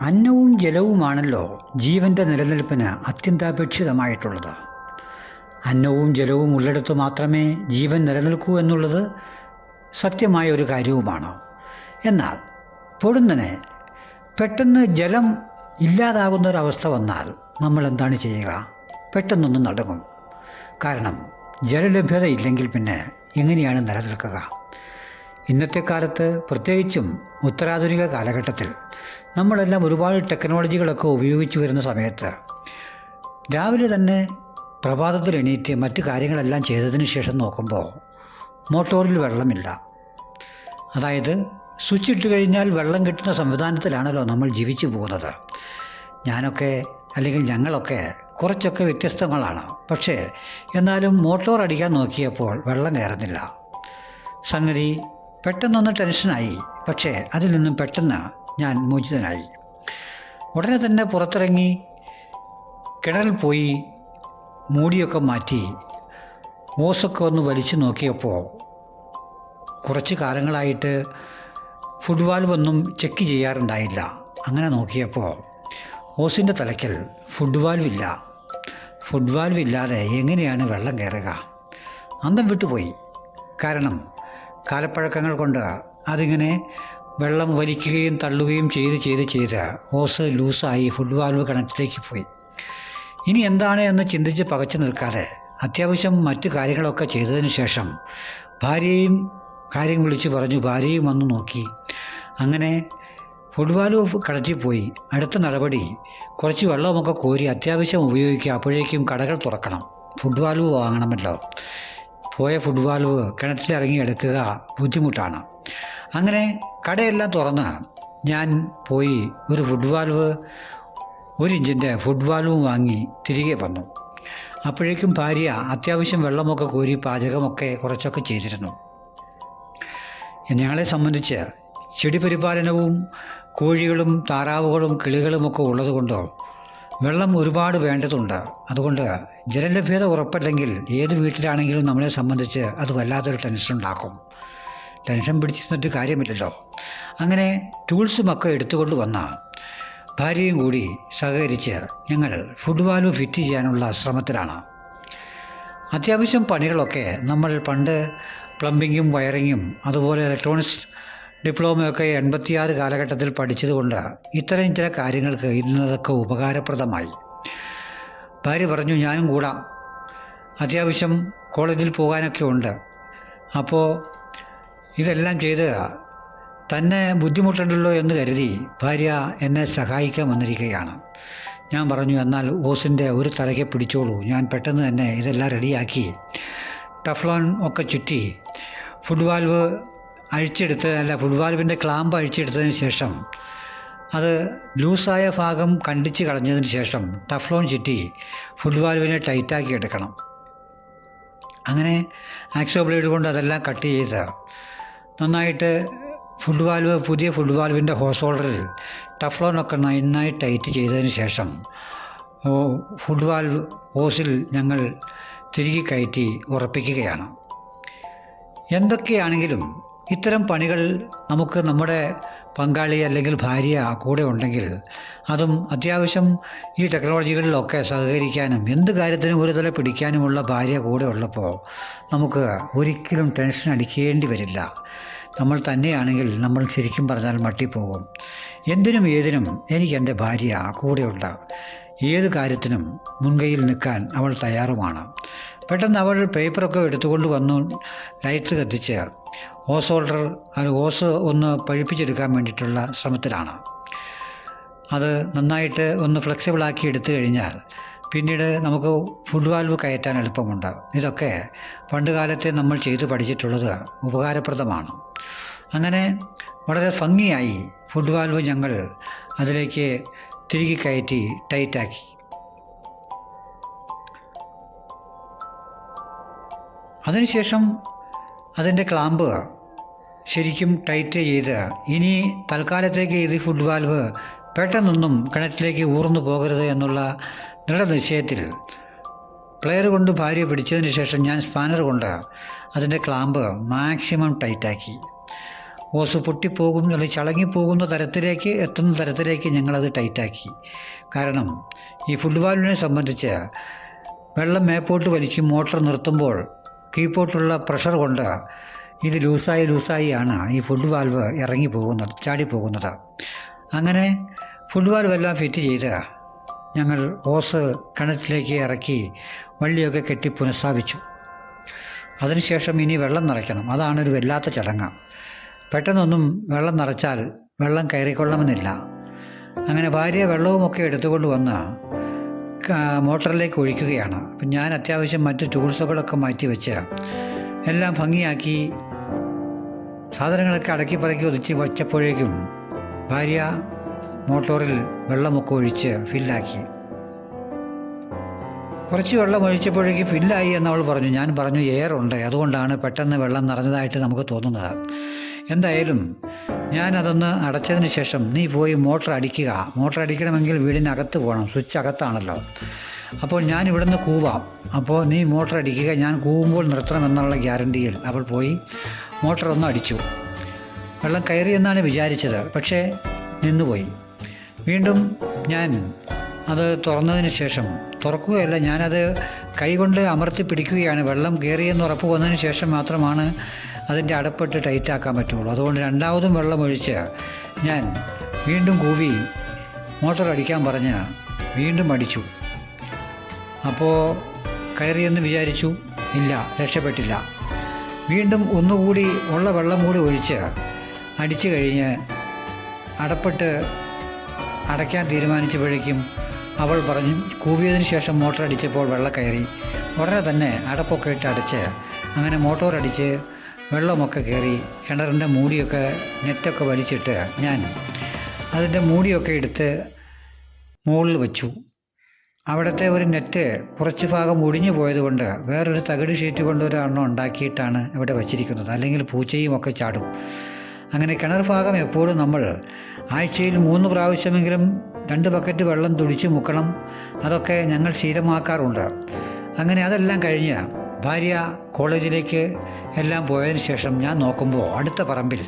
അന്നവും ജലവുമാണല്ലോ ജീവന്റെ നിലനിൽപ്പിന് അത്യന്താപേക്ഷിതമായിട്ടുള്ളത്. അന്നവും ജലവും ഉള്ളിടത്ത് മാത്രമേ ജീവൻ നിലനിൽക്കൂ എന്നുള്ളത് സത്യമായ ഒരു കാര്യവുമാണ്. എന്നാൽ പൊടുന്നനെ പെട്ടെന്ന് ജലം ഇല്ലാതാകുന്ന ഒരവസ്ഥ വന്നാൽ നമ്മൾ എന്താണ് ചെയ്യുക? പെട്ടെന്നൊന്നും നടങ്ങും. കാരണം ജലലഭ്യത ഇല്ലെങ്കിൽ പിന്നെ എങ്ങനെയാണ് നിലനിൽക്കുക? ഇന്നത്തെ കാലത്ത് പ്രത്യേകിച്ചും ഉത്തരാധുനിക കാലഘട്ടത്തിൽ നമ്മളെല്ലാം ഒരുപാട് ടെക്നോളജികളൊക്കെ ഉപയോഗിച്ചു വരുന്ന സമയത്ത് രാവിലെ തന്നെ പ്രഭാതത്തിൽ എണീറ്റ് മറ്റു കാര്യങ്ങളെല്ലാം ചെയ്തതിന് ശേഷം നോക്കുമ്പോൾ മോട്ടോറിൽ വെള്ളമില്ല. അതായത് സ്വിച്ച് ഇട്ട് കഴിഞ്ഞാൽ വെള്ളം കിട്ടുന്ന സംവിധാനത്തിലാണല്ലോ നമ്മൾ ജീവിച്ചു പോകുന്നത്. ഞാനൊക്കെ അല്ലെങ്കിൽ ഞങ്ങളൊക്കെ കുറച്ചൊക്കെ വ്യത്യസ്തങ്ങളാണ്. പക്ഷേ എന്നാലും മോട്ടോർ അടിക്കാൻ നോക്കിയപ്പോൾ വെള്ളം കയറുന്നില്ല. സംഗതി പെട്ടെന്നൊന്ന് ടെൻഷനായി. പക്ഷേ അതിൽ നിന്നും പെട്ടെന്ന് ഞാൻ മോചിതനായി. ഉടനെ തന്നെ പുറത്തിറങ്ങി കിണറിൽ പോയി മൂടിയൊക്കെ മാറ്റി ഓസൊക്കെ ഒന്ന് വലിച്ചു നോക്കിയപ്പോൾ കുറച്ച് കാലങ്ങളായിട്ട് ഫുഡ് വാൽവൊന്നും ചെക്ക് ചെയ്യാറുണ്ടായില്ല. അങ്ങനെ നോക്കിയപ്പോൾ ഓസിന്റെ തലയ്ക്കൽ ഫുഡ് വാൽവില്ല. ഫുഡ് വാൽവില്ലാതെ എങ്ങനെയാണ് വെള്ളം കയറുക? അന്തം വിട്ടുപോയി. കാരണം കാലപ്പഴക്കങ്ങൾ കൊണ്ട് അതിങ്ങനെ വെള്ളം വലിക്കുകയും തള്ളുകയും ചെയ്ത് ചെയ്ത് ചെയ്ത് ഓസ് ലൂസായി ഫുഡ് വാൽവ് കണക്റ്റിലേക്ക് പോയി. ഇനി എന്താണ് എന്ന് ചിന്തിച്ച് പകച്ചു നിൽക്കാതെ അത്യാവശ്യം മറ്റു കാര്യങ്ങളൊക്കെ ചെയ്തതിന് ശേഷം ഭാര്യയും കാര്യം വിളിച്ചു പറഞ്ഞു ഭാര്യയും വന്നു നോക്കി. അങ്ങനെ ഫുഡ് വാൽവ് കടറ്റിപ്പോയി അടുത്ത നടപടി കുറച്ച് വെള്ളമൊക്കെ കോരി അത്യാവശ്യം ഉപയോഗിക്കുക. അപ്പോഴേക്കും കടകൾ തുറക്കണം. ഫുഡ് വാൽവ് വാങ്ങണമല്ലോ. പോയ വാൽവ് കിണറ്റിലിറങ്ങി എടുക്കുക ബുദ്ധിമുട്ടാണ്. അങ്ങനെ കടയെല്ലാം തുറന്ന് ഞാൻ പോയി ഒരു ഫുഡ് ഒരു ഇഞ്ചിന്റെ ഫുട്ബോളും വാങ്ങി തിരികെ വന്നു. അപ്പോഴേക്കും ഭാര്യ അത്യാവശ്യം വെള്ളമൊക്കെ കോരി പാചകമൊക്കെ കുറച്ചൊക്കെ ചെയ്തിരുന്നു. ഞങ്ങളെ സംബന്ധിച്ച് ചെടി പരിപാലനവും കോഴികളും താറാവുകളും കിളികളുമൊക്കെ ഉള്ളതുകൊണ്ട് വെള്ളം ഒരുപാട് വേണ്ടതുണ്ട്. അതുകൊണ്ട് ജലലഭ്യത ഉറപ്പല്ലെങ്കിൽ ഏത് വീട്ടിലാണെങ്കിലും നമ്മളെ സംബന്ധിച്ച് അത് വല്ലാത്തൊരു ടെൻഷൻ ഉണ്ടാക്കും. ടെൻഷൻ പിടിച്ചിരുന്നിട്ട് കാര്യമില്ലല്ലോ. അങ്ങനെ ടൂൾസുമൊക്കെ എടുത്തുകൊണ്ട് വന്ന ഭാര്യയും കൂടി സഹകരിച്ച് ഞങ്ങൾ ഫുഡ് വാലു ഫിറ്റ് ചെയ്യാനുള്ള ശ്രമത്തിലാണ്. അത്യാവശ്യം പണികളൊക്കെ നമ്മൾ പണ്ട് പ്ലംബിങ്ങും വയറിങ്ങും അതുപോലെ ഇലക്ട്രോണിക്സ് ഡിപ്ലോമയൊക്കെ എൺപത്തിയാറ് കാലഘട്ടത്തിൽ പഠിച്ചതുകൊണ്ട് ഇത്തരം ചില കാര്യങ്ങൾക്ക് ഇന്നതൊക്കെ ഉപകാരപ്രദമായി. ഭാര്യ പറഞ്ഞു ഞാനും കൂടാം. അത്യാവശ്യം കോളേജിൽ പോകാനൊക്കെ ഉണ്ട്. അപ്പോൾ ഇതെല്ലാം ചെയ്ത് തന്നെ ബുദ്ധിമുട്ടുണ്ടല്ലോ എന്ന് കരുതി ഭാര്യ എന്നെ സഹായിക്കാൻ വന്നിരിക്കുകയാണ്. ഞാൻ പറഞ്ഞു എന്നാൽ ഓസിന്റെ ഒരു തലയ്ക്ക് പിടിച്ചോളൂ. ഞാൻ പെട്ടെന്ന് തന്നെ ഇതെല്ലാം റെഡിയാക്കി ടഫ്ലോൺ ഒക്കെ ചുറ്റി വാൽവ് അഴിച്ചെടുത്ത് അല്ല ഫുഡ് വാൽവിന്റെ ക്ലാമ്പ് അഴിച്ചെടുത്തതിന് ശേഷം അത് ലൂസായ ഭാഗം കണ്ടിച്ച് കളഞ്ഞതിന് ശേഷം ടഫ്ലോൺ ചുറ്റി ഫുഡ് വാൽവിനെ ടൈറ്റാക്കി എടുക്കണം. അങ്ങനെ ആക്സോ ബ്ലേഡ് കൊണ്ട് അതെല്ലാം കട്ട് ചെയ്ത് നന്നായിട്ട് ഫുഡ് വാൽവ് പുതിയ ഫുഡ് ഹോസ് ഹോൾഡറിൽ ടഫ്ലോണൊക്കെ നന്നായി ടൈറ്റ് ചെയ്തതിന് ശേഷം ഫുഡ് വാൽവ് ഹോസിൽ ഞങ്ങൾ തിരികെ കയറ്റി ഉറപ്പിക്കുകയാണ്. എന്തൊക്കെയാണെങ്കിലും ഇത്തരം പണികൾ നമുക്ക് നമ്മുടെ പങ്കാളി അല്ലെങ്കിൽ ഭാര്യ കൂടെ ഉണ്ടെങ്കിൽ അതും അത്യാവശ്യം ഈ ടെക്നോളജികളിലൊക്കെ സഹകരിക്കാനും എന്ത് കാര്യത്തിനും ഒരു തല പിടിക്കാനുമുള്ള ഭാര്യ കൂടെ ഉള്ളപ്പോൾ നമുക്ക് ഒരിക്കലും ടെൻഷൻ അടിക്കേണ്ടി വരില്ല. നമ്മൾ തന്നെയാണെങ്കിൽ നമ്മൾ ശരിക്കും പറഞ്ഞാൽ മട്ടിപ്പോകും. എന്തിനും ഏതിനും എനിക്ക് എന്റെ ഭാര്യ കൂടെയുണ്ട് ഏത് കാര്യത്തിനും മുൻകൈയിൽ നിൽക്കാൻ അവൾ തയ്യാറുമാണ്. പെട്ടെന്ന് അവൾ പേപ്പറൊക്കെ എടുത്തുകൊണ്ട് വന്നു ലൈറ്റർ കത്തിച്ച് ഓസ് ഹോൾഡർ അത് ഓസ് ഒന്ന് പഴിപ്പിച്ചെടുക്കാൻ വേണ്ടിയിട്ടുള്ള ശ്രമത്തിലാണ്. അത് നന്നായിട്ട് ഒന്ന് ഫ്ലെക്സിബിളാക്കി എടുത്തു കഴിഞ്ഞാൽ പിന്നീട് നമുക്ക് ഫുഡ് വാൽവ് കയറ്റാൻ എളുപ്പമുണ്ട്. ഇതൊക്കെ പണ്ട് കാലത്തെ നമ്മൾ ചെയ്തു പഠിച്ചിട്ടുള്ളത് ഉപകാരപ്രദമാണ്. അങ്ങനെ വളരെ ഭംഗിയായി ഫുഡ് വാൽവ് ഞങ്ങൾ അതിലേക്ക് തിരികെ കയറ്റി ടൈറ്റാക്കി അതിനുശേഷം അതിന്റെ ക്ലാമ്പ് ശരിക്കും ടൈറ്റ് ചെയ്ത് ഇനി തൽക്കാലത്തേക്ക് ഇത് ഫുഡ് വാൽവ് പെട്ടെന്നൊന്നും കിണറ്റിലേക്ക് ഊർന്നു പോകരുത് എന്നുള്ള ദൃഢനിശ്ചയത്തിൽ പ്ലെയർ കൊണ്ട് ഭാര്യ പിടിച്ചതിന് ശേഷം ഞാൻ സ്പാനർ കൊണ്ട് അതിന്റെ ക്ലാമ്പ് മാക്സിമം ടൈറ്റാക്കി ഓസ് പൊട്ടിപ്പോകും അല്ലെങ്കിൽ ചളങ്ങിപ്പോകുന്ന തരത്തിലേക്ക് എത്തുന്ന തരത്തിലേക്ക് ഞങ്ങളത് ടൈറ്റാക്കി കാരണം ഈ ഫുഡ് വാൽവിനെ സംബന്ധിച്ച് വെള്ളം മേപ്പോട്ട് വലിക്കും മോട്ടർ നിർത്തുമ്പോൾ കീപ്പോട്ടുള്ള പ്രഷർ കൊണ്ട് ഇത് ലൂസായി ലൂസായി ആണ് ഈ ഫുഡ് വാൽവ് ഇറങ്ങി പോകുന്നത് ചാടി പോകുന്നത്. അങ്ങനെ ഫുഡ് വാൽവ് എല്ലാം ഫിറ്റ് ചെയ്ത് ഞങ്ങൾ ഓസ് കിണറ്റിലേക്ക് ഇറക്കി വള്ളിയൊക്കെ കെട്ടി പുനഃസ്ഥാപിച്ചു. അതിനുശേഷം ഇനി വെള്ളം നിറയ്ക്കണം. അതാണൊരു വല്ലാത്ത ചടങ്ങ്. പെട്ടെന്നൊന്നും വെള്ളം നിറച്ചാൽ വെള്ളം കയറിക്കൊള്ളണമെന്നില്ല. അങ്ങനെ ഭാര്യ വെള്ളവുമൊക്കെ എടുത്തുകൊണ്ട് വന്ന് മോട്ടറിലേക്ക് ഒഴിക്കുകയാണ്. അപ്പം ഞാൻ അത്യാവശ്യം മറ്റ് ടൂൾസുകളൊക്കെ മാറ്റി വെച്ച് എല്ലാം ഭംഗിയാക്കി സാധനങ്ങളൊക്കെ അടക്കി പറക്കി ഒതിച്ച് വച്ചപ്പോഴേക്കും ഭാര്യ മോട്ടോറിൽ വെള്ളമൊക്കെ ഒഴിച്ച് ഫില്ലാക്കി. കുറച്ച് വെള്ളം ഒഴിച്ചപ്പോഴേക്ക് ഫില്ലായി എന്നവൾ പറഞ്ഞു ഞാൻ പറഞ്ഞു എയർ ഉണ്ട്. അതുകൊണ്ടാണ് പെട്ടെന്ന് വെള്ളം നിറഞ്ഞതായിട്ട് നമുക്ക് തോന്നുന്നത്. എന്തായാലും ഞാൻ അതൊന്ന് അടച്ചതിന് ശേഷം നീ പോയി മോട്ടർ അടിക്കുക. മോട്ടർ അടിക്കണമെങ്കിൽ വീടിനകത്ത് പോകണം. സ്വിച്ച് അകത്താണല്ലോ. അപ്പോൾ ഞാൻ ഇവിടുന്ന് കൂവാം. അപ്പോൾ നീ മോട്ടർ അടിക്കുക. ഞാൻ കൂവുമ്പോൾ നിർത്തണം എന്നുള്ള ഗ്യാരണ്ടിയിൽ അവൾ പോയി. മോട്ടർ ഒന്ന് അടിച്ചു. വെള്ളം കയറി എന്നാണ് വിചാരിച്ചത് പക്ഷേ നിന്നുപോയി. വീണ്ടും ഞാൻ അത് തുറന്നതിന് ശേഷം തുറക്കുകയല്ല ഞാനത് കൈകൊണ്ട് അമർത്തി പിടിക്കുകയാണ്. വെള്ളം കയറിയെന്ന് ഉറപ്പ് വന്നതിന് ശേഷം മാത്രമാണ് അതിന്റെ അടപ്പെട്ട് ടൈറ്റാക്കാൻ പറ്റുള്ളൂ. അതുകൊണ്ട് രണ്ടാമതും വെള്ളം ഒഴിച്ച് ഞാൻ വീണ്ടും കൂവി മോട്ടോർ അടിക്കാൻ പറഞ്ഞ് വീണ്ടും അടിച്ചു. അപ്പോൾ കയറിയെന്ന് വിചാരിച്ചു ഇല്ല രക്ഷപ്പെട്ടില്ല. വീണ്ടും ഒന്നുകൂടി ഉള്ള വെള്ളം കൂടി ഒഴിച്ച് അടിച്ചു കഴിഞ്ഞ് അടപ്പെട്ട് അടയ്ക്കാൻ തീരുമാനിച്ചപ്പോഴേക്കും അവൾ പറഞ്ഞു കൂവിയതിന് ശേഷം മോട്ടോർ അടിച്ചപ്പോൾ വെള്ളം കയറി. ഉടനെ തന്നെ അടപ്പൊക്കെ ഇട്ട് അടച്ച് അങ്ങനെ മോട്ടോർ അടിച്ച് വെള്ളമൊക്കെ കയറി കിണറിന്റെ മൂടിയൊക്കെ നെറ്റൊക്കെ വലിച്ചിട്ട് ഞാൻ അതിന്റെ മൂടിയൊക്കെ എടുത്ത് മുകളിൽ വെച്ചു. അവിടുത്തെ ഒരു നെറ്റ് കുറച്ച് ഭാഗം ഒടിഞ്ഞു പോയതുകൊണ്ട് വേറൊരു തകിട് ഷീറ്റ് കൊണ്ട് ഒരെണ്ണം ഉണ്ടാക്കിയിട്ടാണ് ഇവിടെ വച്ചിരിക്കുന്നത്. അല്ലെങ്കിൽ പൂച്ചയും ഒക്കെ ചാടും. അങ്ങനെ കിണർ ഭാഗം എപ്പോഴും നമ്മൾ ആഴ്ചയിൽ മൂന്ന് പ്രാവശ്യമെങ്കിലും രണ്ട് ബക്കറ്റ് വെള്ളം തുടിച്ച് മുക്കണം. അതൊക്കെ ഞങ്ങൾ ശീലമാക്കാറുണ്ട്. അങ്ങനെ അതെല്ലാം കഴിഞ്ഞ് ഭാര്യ കോളേജിലേക്ക് എല്ലാം പോയതിന് ശേഷം ഞാൻ നോക്കുമ്പോൾ അടുത്ത പറമ്പിൽ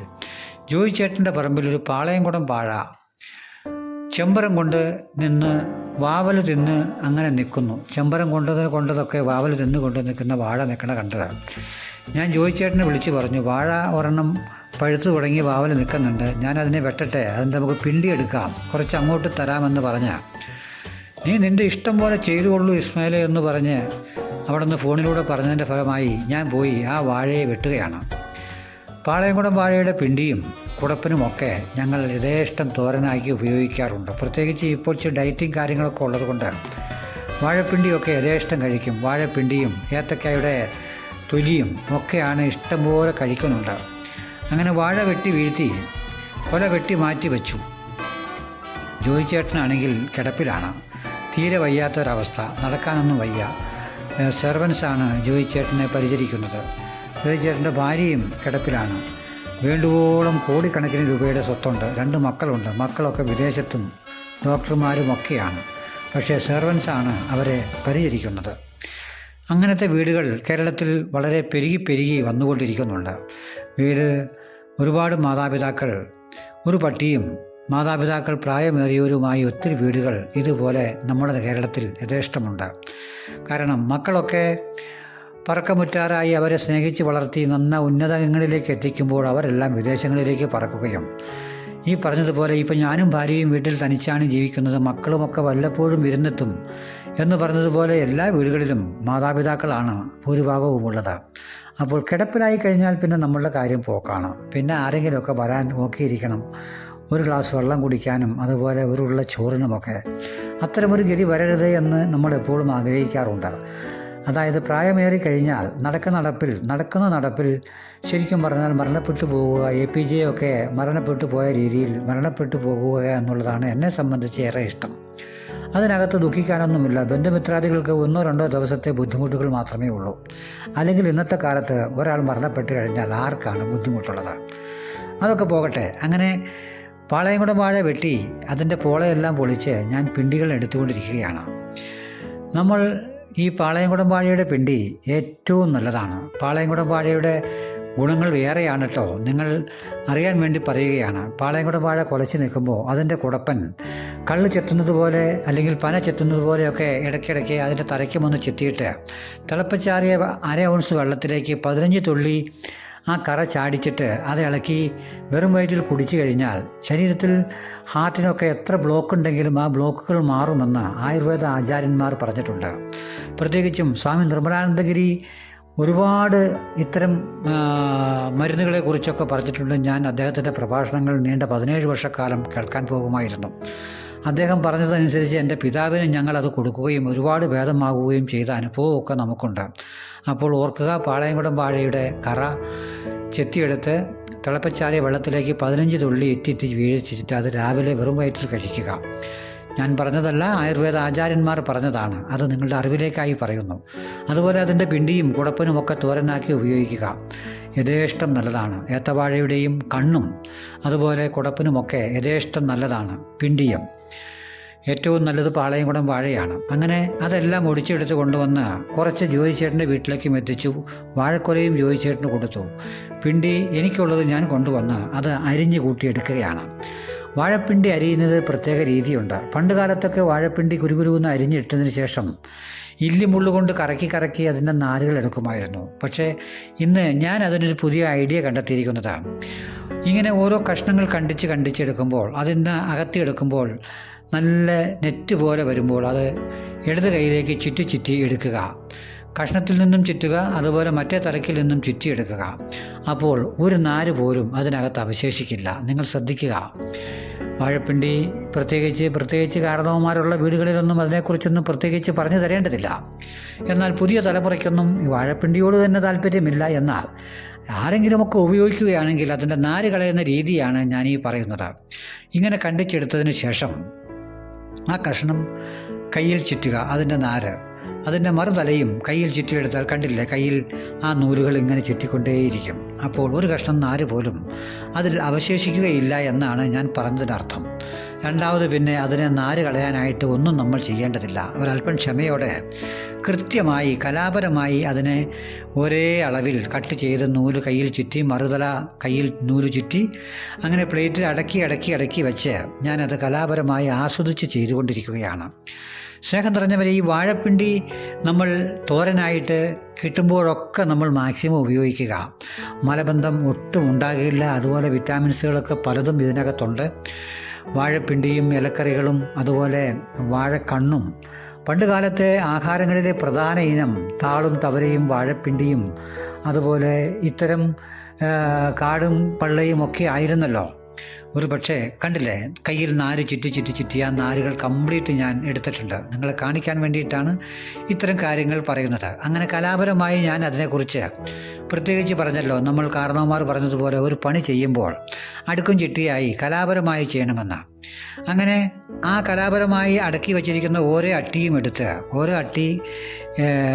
ജോയി ചേട്ടന്റെ പറമ്പിൽ ഒരു പാളയംകുടം പാഴ ചെമ്പരം കൊണ്ട് നിന്ന് വാവൽ തിന്ന് അങ്ങനെ നിൽക്കുന്നു. ചെമ്പരം കൊണ്ടത് കൊണ്ടതൊക്കെ വാവൽ തിന്ന് കൊണ്ട് നിൽക്കുന്ന വാഴ നിൽക്കണ കണ്ടതാണ്. ഞാൻ ജോയിച്ചേട്ടനെ വിളിച്ചു പറഞ്ഞു വാഴ ഒരെണ്ണം പഴുത്തു തുടങ്ങി വാവൽ നിൽക്കുന്നുണ്ട്. ഞാൻ അതിനെ വെട്ടട്ടെ അതിന്റെ നമുക്ക് പിണ്ടി എടുക്കാം. കുറച്ച് അങ്ങോട്ട് തരാമെന്ന് പറഞ്ഞ. നീ നിന്റെ ഇഷ്ടം പോലെ ചെയ്തുകൊള്ളൂ ഇസ്മായിലെ എന്ന് പറഞ്ഞ് അവിടെ നിന്ന് ഫോണിലൂടെ പറഞ്ഞതിന്റെ ഫലമായി ഞാൻ പോയി ആ വാഴയെ വെട്ടുകയാണ്. പാളയംകുടം വാഴയുടെ പിണ്ടിയും കുടപ്പിനുമൊക്കെ ഞങ്ങൾ യഥേഷ്ടം തോരനാക്കി ഉപയോഗിക്കാറുണ്ട്. പ്രത്യേകിച്ച് ഇപ്പോൾ ഡയറ്റിങ് കാര്യങ്ങളൊക്കെ ഉള്ളതുകൊണ്ട് വാഴപ്പിണ്ടിയൊക്കെ യഥേഷ്ടം കഴിക്കും. വാഴപ്പിണ്ടിയും ഏത്തക്കായുടെ തൊലിയും ഒക്കെയാണ് ഇഷ്ടംപോലെ കഴിക്കുന്നുണ്ട്. അങ്ങനെ വാഴ വെട്ടി വീഴ്ത്തി കൊല വെട്ടി മാറ്റി വെച്ചു. ജോയി ചേട്ടനാണെങ്കിൽ കിടപ്പിലാണ്. തീരെ വയ്യാത്തൊരവസ്ഥ. നടക്കാനൊന്നും വയ്യ. സെർവൻസാണ് ജോയി ചേട്ടനെ പരിചരിക്കുന്നത്. ജോയി ചേട്ടന്റെ ഭാര്യയും കിടപ്പിലാണ്. വേണ്ടുവോളം കോടിക്കണക്കിന് രൂപയുടെ സ്വത്തുണ്ട്. രണ്ട് മക്കളുണ്ട്. മക്കളൊക്കെ വിദേശത്തും ഡോക്ടർമാരും ഒക്കെയാണ് പക്ഷേ സെർവൻസാണ് അവരെ പരിചരിക്കുന്നത്. അങ്ങനത്തെ വീടുകൾ കേരളത്തിൽ വളരെ പെരുകി പെരുകി വന്നുകൊണ്ടിരിക്കുന്നുണ്ട്. വീട് ഒരുപാട് മാതാപിതാക്കൾ ഒരു പട്ടിയും മാതാപിതാക്കൾ പ്രായമേറിയവരുമായി ഒത്തിരി വീടുകൾ ഇതുപോലെ നമ്മുടെ കേരളത്തിൽ യഥേഷ്ടമുണ്ട്. കാരണം മക്കളൊക്കെ പറക്കമുറ്റാറായി അവരെ സ്നേഹിച്ച് വളർത്തി നന്ന ഉന്നതങ്ങളിലേക്ക് എത്തിക്കുമ്പോൾ അവരെല്ലാം വിദേശങ്ങളിലേക്ക് പറക്കുകയും. ഈ പറഞ്ഞതുപോലെ ഇപ്പം ഞാനും ഭാര്യയും വീട്ടിൽ തനിച്ചാണ് ജീവിക്കുന്നത്. മക്കളുമൊക്കെ വല്ലപ്പോഴും വിരുന്നെത്തും എന്ന് പറഞ്ഞതുപോലെ എല്ലാ വീടുകളിലും മാതാപിതാക്കളാണ് ഭൂരിഭാഗവും ഉള്ളത് അപ്പോൾ കിടപ്പിലായി കഴിഞ്ഞാൽ പിന്നെ നമ്മളുടെ കാര്യം പോക്കാണ്. പിന്നെ ആരെങ്കിലുമൊക്കെ വരാൻ നോക്കിയിരിക്കണം. ഒരു ഗ്ലാസ് വെള്ളം കുടിക്കാനും അതുപോലെ ഒരു ഉള്ള ചോറിനുമൊക്കെ. അത്തരമൊരു ഗതി വരരുത് എന്ന് നമ്മൾ എപ്പോഴും ആഗ്രഹിക്കാറുണ്ട്. അതായത് പ്രായമേറി കഴിഞ്ഞാൽ നടക്കുന്ന നടപ്പിൽ നടക്കുന്ന നടപ്പിൽ ശരിക്കും പറഞ്ഞാൽ മരണപ്പെട്ടു പോവുക എ പി ജെ ഒക്കെ മരണപ്പെട്ടു പോയ രീതിയിൽ മരണപ്പെട്ടു പോകുക എന്നുള്ളതാണ് എന്നെ സംബന്ധിച്ച് ഏറെ ഇഷ്ടം. അതിനകത്ത് ദുഃഖിക്കാനൊന്നുമില്ല. ബന്ധുമിത്രാദികൾക്ക് ഒന്നോ രണ്ടോ ദിവസത്തെ ബുദ്ധിമുട്ടുകൾ മാത്രമേ ഉള്ളൂ. അല്ലെങ്കിൽ ഇന്നത്തെ കാലത്ത് ഒരാൾ മരണപ്പെട്ട് കഴിഞ്ഞാൽ ആർക്കാണ് ബുദ്ധിമുട്ടുള്ളത്? അതൊക്കെ പോകട്ടെ. അങ്ങനെ പാളയം കൂടെ വാഴ വെട്ടി അതിന്റെ പോളയെല്ലാം പൊളിച്ച് ഞാൻ പിണ്ടികൾ എടുത്തുകൊണ്ടിരിക്കുകയാണ്. നമ്മൾ ഈ പാളയംകുടം വാഴയുടെ പിണ്ടി ഏറ്റവും നല്ലതാണ്. പാളയംകുടം വാഴയുടെ ഗുണങ്ങൾ വേറെയാണ് കേട്ടോ നിങ്ങൾ അറിയാൻ വേണ്ടി പറയുകയാണ്. പാളയംകുടം വാഴ കുലച്ച് നിൽക്കുമ്പോൾ അതിന്റെ കുടപ്പൻ കള്ള് ചെത്തുന്നത് പോലെ അല്ലെങ്കിൽ പന ചെത്തുന്നത് പോലെയൊക്കെ ഇടയ്ക്കിടയ്ക്ക് അതിന്റെ തലയ്ക്കുമൊന്ന് ചെത്തിയിട്ട് തിളപ്പിച്ചാറിയ അര ഔൺസ് വെള്ളത്തിലേക്ക് പതിനഞ്ച് തുള്ളി ആ കറ ചാടിച്ചിട്ട് അത് ഇളക്കി വെറും വയറ്റിൽ കുടിച്ചു കഴിഞ്ഞാൽ ശരീരത്തിൽ ഹാർട്ടിനൊക്കെ എത്ര ബ്ലോക്ക് ഉണ്ടെങ്കിലും ആ ബ്ലോക്കുകൾ മാറുമെന്ന് ആയുർവേദ ആചാര്യന്മാർ പറഞ്ഞിട്ടുണ്ട്. പ്രത്യേകിച്ചും സ്വാമി നിർമ്മലാനന്ദഗിരി ഒരുപാട് ഇത്തരം മരുന്നുകളെക്കുറിച്ചൊക്കെ പറഞ്ഞിട്ടുണ്ട്. ഞാൻ അദ്ദേഹത്തിന്റെ പ്രഭാഷണങ്ങൾ നീണ്ട പതിനേഴ് വർഷക്കാലം കേൾക്കാൻ പോകുമായിരുന്നു. അദ്ദേഹം പറഞ്ഞതനുസരിച്ച് എന്റെ പിതാവിന് ഞങ്ങളത് കൊടുക്കുകയും ഒരുപാട് ഭേദമാകുകയും ചെയ്ത അനുഭവമൊക്കെ നമുക്കുണ്ട്. അപ്പോൾ ഓർക്കുക പാളയംകുടം വാഴയുടെ കറ ചെത്തിയെടുത്ത് തിളപ്പച്ചാറിയ വെള്ളത്തിലേക്ക് പതിനഞ്ച് തുള്ളി എത്തിത്തി വീഴിച്ചിട്ട് അത് രാവിലെ വെറും വയറ്റിൽ കഴിക്കുക. ഞാൻ പറഞ്ഞതല്ല ആയുർവേദ ആചാര്യന്മാർ പറഞ്ഞതാണ്. അത് നിങ്ങളുടെ അറിവിലേക്കായി പറയുന്നു. അതുപോലെ അതിന്റെ പിണ്ടിയും കുടപ്പനും ഒക്കെ തോരനാക്കി ഉപയോഗിക്കുക. യഥേഷ്ടം നല്ലതാണ്. ഏത്തവാഴയുടെയും കണ്ണും അതുപോലെ കുടപ്പനുമൊക്കെ യഥേഷ്ടം നല്ലതാണ്. പിണ്ടിയും. ഏറ്റവും നല്ലത് പാളയംകുടം വാഴയാണ്. അങ്ങനെ അതെല്ലാം ഒടിച്ചെടുത്ത് കൊണ്ടുവന്ന് കുറച്ച് ജോയിച്ചേട്ടന്റെ വീട്ടിലേക്കും എത്തിച്ചു. വാഴക്കൊലയും ജോയിച്ചേട്ടന് കൊടുത്തു. പിണ്ടി എനിക്കുള്ളത് ഞാൻ കൊണ്ടുവന്ന് അത് അരിഞ്ഞു കൂട്ടിയെടുക്കുകയാണ്. വാഴപ്പിണ്ടി അരിയുന്നത് പ്രത്യേക രീതിയുണ്ട്. പണ്ട് കാലത്തൊക്കെ വാഴപ്പിണ്ടി കുരുകുരുവെന്ന് അരിഞ്ഞിട്ടതിന് ശേഷം ഇല്ലിമുള്ളു കൊണ്ട് കറക്കി കറക്കി അതിന്റെ നാരുകൾ എടുക്കുമായിരുന്നു. പക്ഷേ ഇന്ന് ഞാൻ അതിനൊരു പുതിയ ഐഡിയ കണ്ടെത്തിയിരിക്കുന്നതാണ് ഇങ്ങനെ ഓരോ കഷ്ണങ്ങൾ കണ്ടിച്ച് കണ്ടിച്ചെടുക്കുമ്പോൾ അതിന് അകത്തിയെടുക്കുമ്പോൾ നല്ല നെറ്റ് പോലെ വരുമ്പോൾ അത് ഇടത് കൈയിലേക്ക് ചുറ്റി ചുറ്റി എടുക്കുക. കഷ്ണത്തിൽ നിന്നും ചുറ്റുക അതുപോലെ മറ്റേ തലക്കിൽ നിന്നും ചുറ്റിയെടുക്കുക അപ്പോൾ ഒരു നാര് പോലും അതിനകത്ത് അവശേഷിക്കില്ല. നിങ്ങൾ ശ്രദ്ധിക്കുക. വാഴപ്പിണ്ടി പ്രത്യേകിച്ച് പ്രത്യേകിച്ച് കാരണവന്മാരുള്ള വീടുകളിലൊന്നും അതിനെക്കുറിച്ചൊന്നും പ്രത്യേകിച്ച് പറഞ്ഞു തരേണ്ടതില്ല. എന്നാൽ പുതിയ തലമുറയ്ക്കൊന്നും ഈ വാഴപ്പിണ്ടിയോട് തന്നെ താല്പര്യമില്ല എന്നാൽ ആരെങ്കിലുമൊക്കെ ഉപയോഗിക്കുകയാണെങ്കിൽ അതിന്റെ നാര് കളയുന്ന രീതിയാണ് ഞാൻ ഈ പറയുന്നത്. ഇങ്ങനെ കണ്ടിച്ചെടുത്തതിന് ശേഷം ആ കഷ്ണം കയ്യിൽ ചുറ്റുക അതിന്റെ നാര്. അതിന്റെ മറുതലയും കയ്യിൽ ചുറ്റിയെടുത്താൽ കണ്ടില്ലേ കയ്യിൽ ആ നൂലുകൾ ഇങ്ങനെ ചുറ്റിക്കൊണ്ടേയിരിക്കും. അപ്പോൾ ഒരു കഷ്ണം നാര് പോലും അതിൽ അവശേഷിക്കുകയില്ല എന്നാണ് ഞാൻ പറഞ്ഞതിനർത്ഥം. രണ്ടാമത് പിന്നെ അതിനെ നാര് കളയാനായിട്ട് ഒന്നും നമ്മൾ ചെയ്യേണ്ടതില്ല. ഒരല്പം ക്ഷമയോടെ കൃത്യമായി കലാപരമായി അതിനെ ഒരേ അളവിൽ കട്ട് ചെയ്ത് നൂൽ കയ്യിൽ ചുറ്റി മറുതല കയ്യിൽ നൂൽ ചുറ്റി അങ്ങനെ പ്ലേറ്റിൽ അടക്കി അടക്കി അടക്കി വെച്ച് ഞാനത് കലാപരമായി ആസ്വദിച്ച് ചെയ്തുകൊണ്ടിരിക്കുകയാണ്. സ്നേഹം നിറഞ്ഞവരെ ഈ വാഴപ്പിണ്ടി നമ്മൾ തോരനായിട്ട് കിട്ടുമ്പോഴൊക്കെ നമ്മൾ മാക്സിമം ഉപയോഗിക്കുക. മലബന്ധം ഒട്ടും ഉണ്ടാകില്ല. അതുപോലെ വിറ്റാമിൻസുകളൊക്കെ പലതും ഇതിനകത്തുണ്ട്. വാഴപ്പിണ്ടിയും ഇലക്കറികളും അതുപോലെ വാഴക്കണ്ണും. പണ്ടുകാലത്തെ ആഹാരങ്ങളിലെ പ്രധാന ഇനം താളും തവരയും വാഴപ്പിണ്ടിയും അതുപോലെ ഇത്തരം കാടും പള്ളയും ഒക്കെ ആയിരുന്നല്ലോ. ഒരു പക്ഷേ കണ്ടില്ലേ? കയ്യിൽ നാര് ചുറ്റി ചുറ്റി ചുറ്റി ആ നാരുകൾ കംപ്ലീറ്റ് ഞാൻ എടുത്തിട്ടുണ്ട്. നിങ്ങളെ കാണിക്കാൻ വേണ്ടിയിട്ടാണ് ഇത്തരം കാര്യങ്ങൾ പറയുന്നത്. അങ്ങനെ കലാപരമായി ഞാൻ അതിനെക്കുറിച്ച് പ്രത്യേകിച്ച് പറഞ്ഞല്ലോ. നമ്മൾ കാരണവന്മാർ പറഞ്ഞതുപോലെ ഒരു പണി ചെയ്യുമ്പോൾ അടുക്കും ചിട്ടിയായി കലാപരമായി ചെയ്യണമെന്ന്. അങ്ങനെ ആ കലാപരമായി അടക്കി വച്ചിരിക്കുന്ന ഓരോ അട്ടിയും എടുത്ത് ഓരോ അട്ടി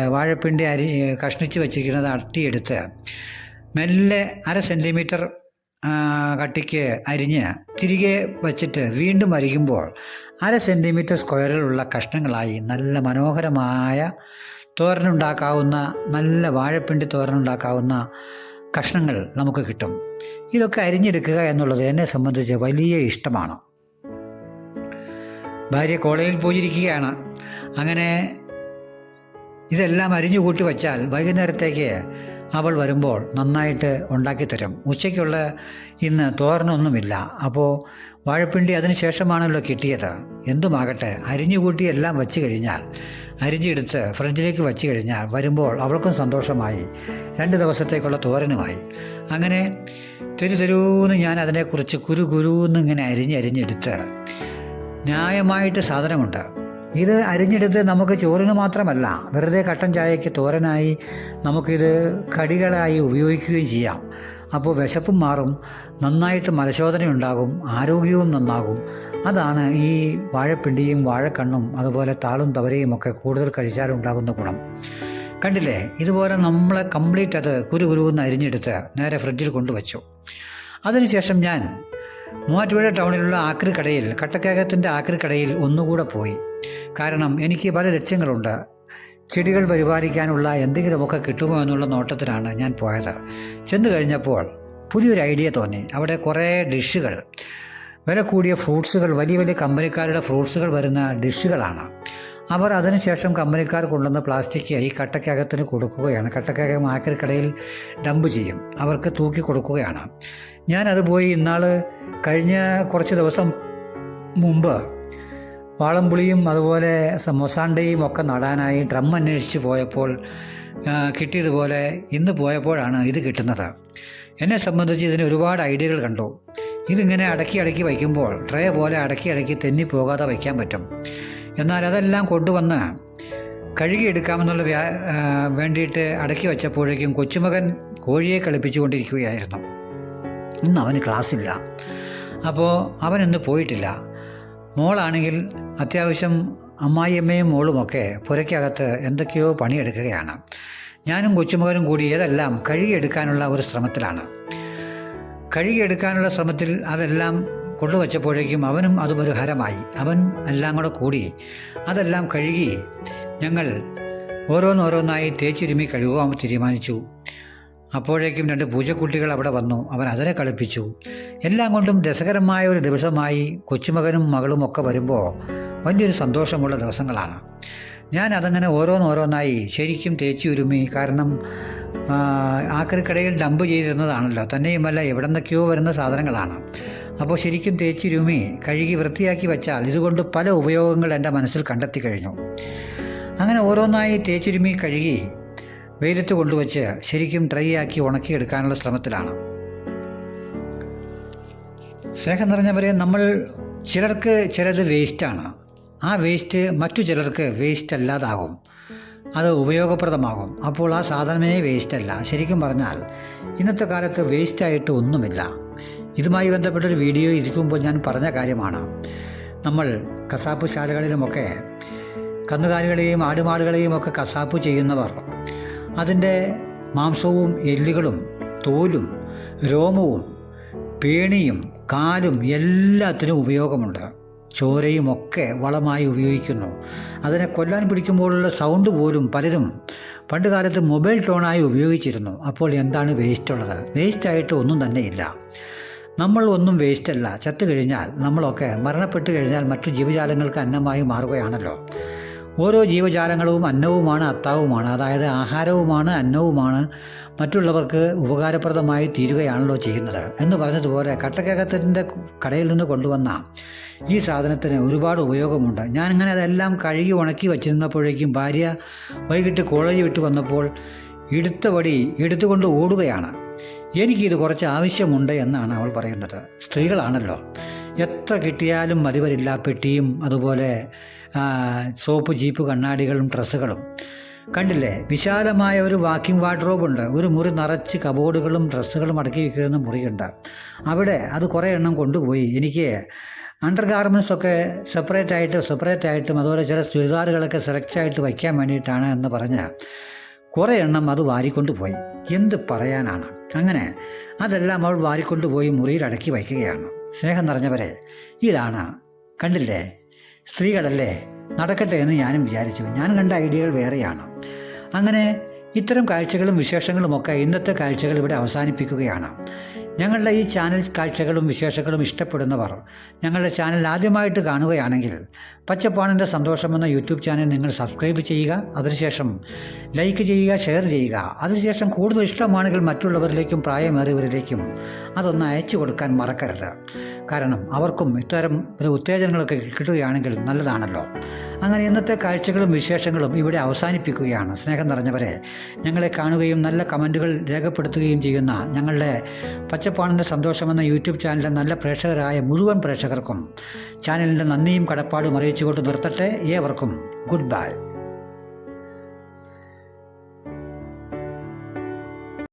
വാഴപ്പിണ്ടി അരി കഷ്ണിച്ച് വച്ചിരിക്കുന്നത് അട്ടി എടുത്ത് മെല്ലെ അര സെന്റിമീറ്റർ കട്ടിക്ക് അരിഞ്ഞ് തിരികെ വച്ചിട്ട് വീണ്ടും അരിക്കുമ്പോൾ അര സെന്റിമീറ്റർ സ്ക്വയറിലുള്ള കഷ്ണങ്ങളായി നല്ല മനോഹരമായ തോരനുണ്ടാക്കാവുന്ന നല്ല വാഴപ്പിണ്ടി തോരനുണ്ടാക്കാവുന്ന കഷ്ണങ്ങൾ നമുക്ക് കിട്ടും. ഇതൊക്കെ അരിഞ്ഞെടുക്കുക എന്നുള്ളത് എന്നെ സംബന്ധിച്ച് വലിയ ഇഷ്ടമാണ്. ഭാര്യ കോളേജിൽ പോയിരിക്കുകയാണ്. അങ്ങനെ ഇതെല്ലാം അരിഞ്ഞു കൂട്ടി വച്ചാൽ വൈകുന്നേരത്തേക്ക് അവൾ വരുമ്പോൾ നന്നായിട്ട് ഉണ്ടാക്കിത്തരും. ഉച്ചയ്ക്കുള്ള ഇന്ന് തോരനൊന്നുമില്ല. അപ്പോൾ വാഴപ്പിണ്ടി അതിന് ശേഷമാണല്ലോ കിട്ടിയത്. എന്തുമാകട്ടെ അരിഞ്ഞുകൂട്ടി എല്ലാം വച്ച് കഴിഞ്ഞാൽ അരിഞ്ഞെടുത്ത് ഫ്രിഡ്ജിലേക്ക് വച്ച് കഴിഞ്ഞാൽ വരുമ്പോൾ അവൾക്കും സന്തോഷമായി. രണ്ട് ദിവസത്തേക്കുള്ള തോരനുമായി. അങ്ങനെ തെരു തെരുവെന്ന് ഞാൻ അതിനെക്കുറിച്ച് കുരു കുരുന്ന് ഇങ്ങനെ അരിഞ്ഞരിഞ്ഞെടുത്ത് ന്യായമായിട്ട് സാധനമുണ്ട്. ഇത് അരിഞ്ഞെടുത്ത് നമുക്ക് ചോറിന് മാത്രമല്ല വെറുതെ കട്ടൻ ചായയ്ക്ക് തോരനായി നമുക്കിത് കടികളായി ഉപയോഗിക്കുകയും ചെയ്യാം. അപ്പോൾ വിശപ്പും മാറും നന്നായിട്ട് മലശോധനയുണ്ടാകും ആരോഗ്യവും നന്നാകും. അതാണ് ഈ വാഴപ്പിണ്ടിയും വാഴക്കണ്ണും അതുപോലെ താളും തവരയും ഒക്കെ കൂടുതൽ കഴിച്ചാലുണ്ടാകുന്ന ഗുണം. കണ്ടില്ലേ? ഇതുപോലെ നമ്മളെ കംപ്ലീറ്റ് അത് കുരു കുരുവെന്ന് അരിഞ്ഞെടുത്ത് നേരെ ഫ്രിഡ്ജിൽ കൊണ്ടുവച്ചു. അതിനുശേഷം ഞാൻ മൂവാറ്റുപുഴ ടൗണിലുള്ള ആക്രി കടയിൽ കട്ടക്കകത്തിന്റെ ആക്രി കടയിൽ ഒന്നുകൂടെ പോയി. കാരണം എനിക്ക് പല ലക്ഷ്യങ്ങളുണ്ട്. ചെടികൾ പരിപാലിക്കാനുള്ള എന്തെങ്കിലുമൊക്കെ കിട്ടുമോ എന്നുള്ള നോട്ടത്തിലാണ് ഞാൻ പോയത്. ചെന്ന് കഴിഞ്ഞപ്പോൾ പുതിയൊരു ഐഡിയ തോന്നി. അവിടെ കുറേ ഡിഷുകൾ വില കൂടിയ ഫ്രൂട്ട്സുകൾ വലിയ വലിയ കമ്പനിക്കാരുടെ ഫ്രൂട്ട്സുകൾ വരുന്ന ഡിഷുകളാണ്. അവർ അതിനുശേഷം കമ്പനിക്കാർ കൊണ്ടുവന്ന പ്ലാസ്റ്റിക് ഈ കട്ടക്കകത്തിന് കൊടുക്കുകയാണ്. കട്ടക്കകം ആക്രിക്കടയിൽ ഡംപ് ചെയ്യും. അവർക്ക് തൂക്കി കൊടുക്കുകയാണ്. ഞാനത് പോയി ഇന്നാൾ കഴിഞ്ഞ കുറച്ച് ദിവസം മുമ്പ് വാളംപുളിയും അതുപോലെ മൊസാണ്ടയും ഒക്കെ നടാനായി ഡ്രം അന്വേഷിച്ച് പോയപ്പോൾ കിട്ടിയതുപോലെ ഇന്ന് പോയപ്പോഴാണ് ഇത് കിട്ടുന്നത്. എന്നെ സംബന്ധിച്ച് ഇതിന് ഒരുപാട് ഐഡിയകൾ കണ്ടു. ഇതിങ്ങനെ അടക്കി അടക്കി വയ്ക്കുമ്പോൾ ട്രേ പോലെ അടക്കി അടക്കി തെന്നി പോകാതെ വയ്ക്കാൻ പറ്റും. എന്നാൽ അതെല്ലാം കൊണ്ടുവന്ന് കഴുകിയെടുക്കാമെന്നുള്ള വ്യാ വേണ്ടിയിട്ട് അടക്കി വച്ചപ്പോഴേക്കും കൊച്ചുമകൻ കോഴിയെ കളിപ്പിച്ചു കൊണ്ടിരിക്കുകയായിരുന്നു ഇന്ന് അവന് ക്ലാസ്സില്ല. അപ്പോൾ അവൻ ഇന്ന് പോയിട്ടില്ല. മോളാണെങ്കിൽ അത്യാവശ്യം അമ്മായിയമ്മയും മോളുമൊക്കെ പുരയ്ക്കകത്ത് എന്തൊക്കെയോ പണിയെടുക്കുകയാണ്. ഞാനും കൊച്ചുമകനും കൂടി ഏതെല്ലാം കഴുകിയെടുക്കാനുള്ള ഒരു ശ്രമത്തിലാണ്. കഴുകിയെടുക്കാനുള്ള ശ്രമത്തിൽ അതെല്ലാം കൊണ്ടുവച്ചപ്പോഴേക്കും അവനും അതും ഹരമായി അവൻ എല്ലാം കൂടെ കൂടി അതെല്ലാം കഴുകി ഞങ്ങൾ ഓരോന്നോരോന്നായി തേച്ചിരുമി കഴുകുവാൻ തീരുമാനിച്ചു. അപ്പോഴേക്കും രണ്ട് പൂജക്കുട്ടികൾ അവിടെ വന്നു. അവൻ അതിനെ കളിപ്പിച്ചു. എല്ലാം കൊണ്ടും രസകരമായ ഒരു ദിവസമായി കൊച്ചുമകനും മകളും ഒക്കെ വരുമ്പോൾ വലിയൊരു സന്തോഷമുള്ള ദിവസങ്ങളാണ്. ഞാൻ അതങ്ങനെ ഓരോന്നോരോന്നായി ശരിക്കും തേച്ചുരുമി. കാരണം ആക്രിക്കടയിൽ ഡംപ് ചെയ്തിരുന്നതാണല്ലോ. തന്നെയുമല്ല എവിടെ നിന്നൊക്കെയോ വരുന്ന സാധനങ്ങളാണ്. അപ്പോൾ ശരിക്കും തേച്ചിരുമി കഴുകി വൃത്തിയാക്കി വെച്ചാൽ ഇതുകൊണ്ട് പല ഉപയോഗങ്ങൾ എന്റെ മനസ്സിൽ കണ്ടെത്തി കഴിഞ്ഞു. അങ്ങനെ ഓരോന്നായി തേച്ചുരുമി കഴുകി വെയിലത്ത് കൊണ്ടുവച്ച് ശരിക്കും ഡ്രൈ ആക്കി ഉണക്കിയെടുക്കാനുള്ള ശ്രമത്തിലാണ്. സ്നേഹം നിറഞ്ഞവരെ നമ്മൾ ചിലർക്ക് ചിലത് വേസ്റ്റാണ്. ആ വേസ്റ്റ് മറ്റു ചിലർക്ക് വേസ്റ്റ് അല്ലാതാകും. അത് ഉപയോഗപ്രദമാകും. അപ്പോൾ ആ സാധനമേ വേസ്റ്റ് അല്ല ശരിക്കും പറഞ്ഞാൽ ഇന്നത്തെ കാലത്ത് വേസ്റ്റായിട്ട് ഒന്നുമില്ല. ഇതുമായി ബന്ധപ്പെട്ടൊരു വീഡിയോ ഇരിക്കുമ്പോൾ ഞാൻ പറഞ്ഞ കാര്യമാണ്. നമ്മൾ കസാപ്പ് ശാലകളിലുമൊക്കെ കന്നുകാലികളെയും ആടുമാടുകളെയും ഒക്കെ കസാപ്പ് ചെയ്യുന്നവർ അതിന്റെ മാംസവും എല്ലുകളും തോലും രോമവും പേണിയും കാലും എല്ലാത്തിനും ഉപയോഗമുണ്ട്. ചോരയും ഒക്കെ വളമായി ഉപയോഗിക്കുന്നു. അതിനെ കൊല്ലാൻ പിടിക്കുമ്പോഴുള്ള സൗണ്ട് പോലും പലരും പണ്ട് കാലത്ത് മൊബൈൽ ടോണായി ഉപയോഗിച്ചിരുന്നു. അപ്പോൾ എന്താണ് വേസ്റ്റ് ഉള്ളത്? വേസ്റ്റായിട്ട് ഒന്നും തന്നെ ഇല്ല. നമ്മൾ ഒന്നും വേസ്റ്റല്ല ചത്തു കഴിഞ്ഞാൽ നമ്മളൊക്കെ മരണപ്പെട്ട് കഴിഞ്ഞാൽ മറ്റു ജീവജാലങ്ങൾക്ക് അന്നമായി മാറുകയാണല്ലോ. ഓരോ ജീവജാലങ്ങളും അന്നവുമാണ് അത്താവുമാണ്. അതായത് ആഹാരവുമാണ് അന്നവുമാണ്. മറ്റുള്ളവർക്ക് ഉപകാരപ്രദമായി തീരുകയാണല്ലോ ചെയ്യുന്നത്. എന്ന് പറഞ്ഞതുപോലെ കട്ടക്കകത്തിന്റെ കടയിൽ നിന്ന് കൊണ്ടുവന്ന ഈ സാധനത്തിന് ഒരുപാട് ഉപയോഗമുണ്ട്. ഞാനിങ്ങനെ അതെല്ലാം കഴുകി ഉണക്കി വച്ചിരുന്നപ്പോഴേക്കും ഭാര്യ വൈകിട്ട് കോളേജ് വിട്ട് വന്നപ്പോൾ എടുത്ത വടി എടുത്തുകൊണ്ട് ഓടുകയാണ്. എനിക്കിത് കുറച്ച് ആവശ്യമുണ്ട് എന്നാണ് അവൾ പറയുന്നത്. സ്ത്രീകളാണല്ലോ. എത്ര കിട്ടിയാലും മതിവരില്ല പെട്ടിയും അതുപോലെ സോപ്പ് ജീപ്പ് കണ്ണാടികളും ഡ്രസ്സുകളും. കണ്ടില്ലേ? വിശാലമായ ഒരു വാക്കിംഗ് വാർഡ്രോബ് ഉണ്ട്. ഒരു മുറി നിറച്ച് കബോർഡുകളും ഡ്രസ്സുകളും അടക്കി വയ്ക്കുന്ന മുറിയുണ്ട്. അവിടെ അത് കുറേ എണ്ണം കൊണ്ടുപോയി. എനിക്ക് അണ്ടർ ഗാർമെന്റ്സ് ഒക്കെ സെപ്പറേറ്റ് ആയിട്ട് സെപ്പറേറ്റ് ആയിട്ടും അതുപോലെ ചില ചുരിദാറുകളൊക്കെ സെലക്ട് ആയിട്ട് വയ്ക്കാൻ വേണ്ടിയിട്ടാണ് എന്ന് പറഞ്ഞ് കുറേ എണ്ണം അത് വാരിക്കൊണ്ടുപോയി. എന്ത് പറയാനാണ്? അങ്ങനെ അതെല്ലാം അവൾ വാരിക്കൊണ്ടുപോയി മുറിയിൽ അടക്കി വയ്ക്കുകയാണ്. സ്നേഹം നിറഞ്ഞവരെ ഇതാണ് കണ്ടില്ലേ? സ്ത്രീകളല്ലേ? നടക്കട്ടെ എന്ന് ഞാനും വിചാരിച്ചു. ഞാൻ കണ്ട ഐഡിയകൾ വേറെയാണ്. അങ്ങനെ ഇത്തരം കാഴ്ചകളും വിശേഷങ്ങളുമൊക്കെ ഇന്നത്തെ കാഴ്ചകൾ ഇവിടെ അവസാനിപ്പിക്കുകയാണ്. ഞങ്ങളുടെ ഈ ചാനൽ കാഴ്ചകളും വിശേഷങ്ങളും ഇഷ്ടപ്പെടുന്നവർ ഞങ്ങളുടെ ചാനൽ ആദ്യമായിട്ട് കാണുകയാണെങ്കിൽ പച്ചപ്പാണിന്റെ സന്തോഷം എന്ന യൂട്യൂബ് ചാനൽ നിങ്ങൾ സബ്സ്ക്രൈബ് ചെയ്യുക അതിനുശേഷം ലൈക്ക് ചെയ്യുക ഷെയർ ചെയ്യുക. അതിനുശേഷം കൂടുതൽ ഇഷ്ടമാണെങ്കിൽ മറ്റുള്ളവരിലേക്കും പ്രായമേറിയവരിലേക്കും അതൊന്ന് അയച്ചു കൊടുക്കാൻ മറക്കരുത്. കാരണം അവർക്കും ഇത്തരം ഒരു ഉത്തേജനങ്ങളൊക്കെ കിട്ടുകയാണെങ്കിൽ നല്ലതാണല്ലോ. അങ്ങനെ ഇന്നത്തെ കാഴ്ചകളും വിശേഷങ്ങളും ഇവിടെ അവസാനിപ്പിക്കുകയാണ്. സ്നേഹം നിറഞ്ഞവരെ ഞങ്ങളെ കാണുകയും നല്ല കമന്റുകൾ രേഖപ്പെടുത്തുകയും ചെയ്യുന്ന ഞങ്ങളുടെ പച്ചപ്പാണിന്റെ സന്തോഷമെന്ന യൂട്യൂബ് ചാനലിലെ നല്ല പ്രേക്ഷകരായ മുഴുവൻ പ്രേക്ഷകർക്കും ചാനലിന്റെ നന്ദിയും കടപ്പാടും അറിയിച്ചുകൊണ്ട് നിർത്തട്ടെ ഏവർക്കും ഗുഡ് ബൈ.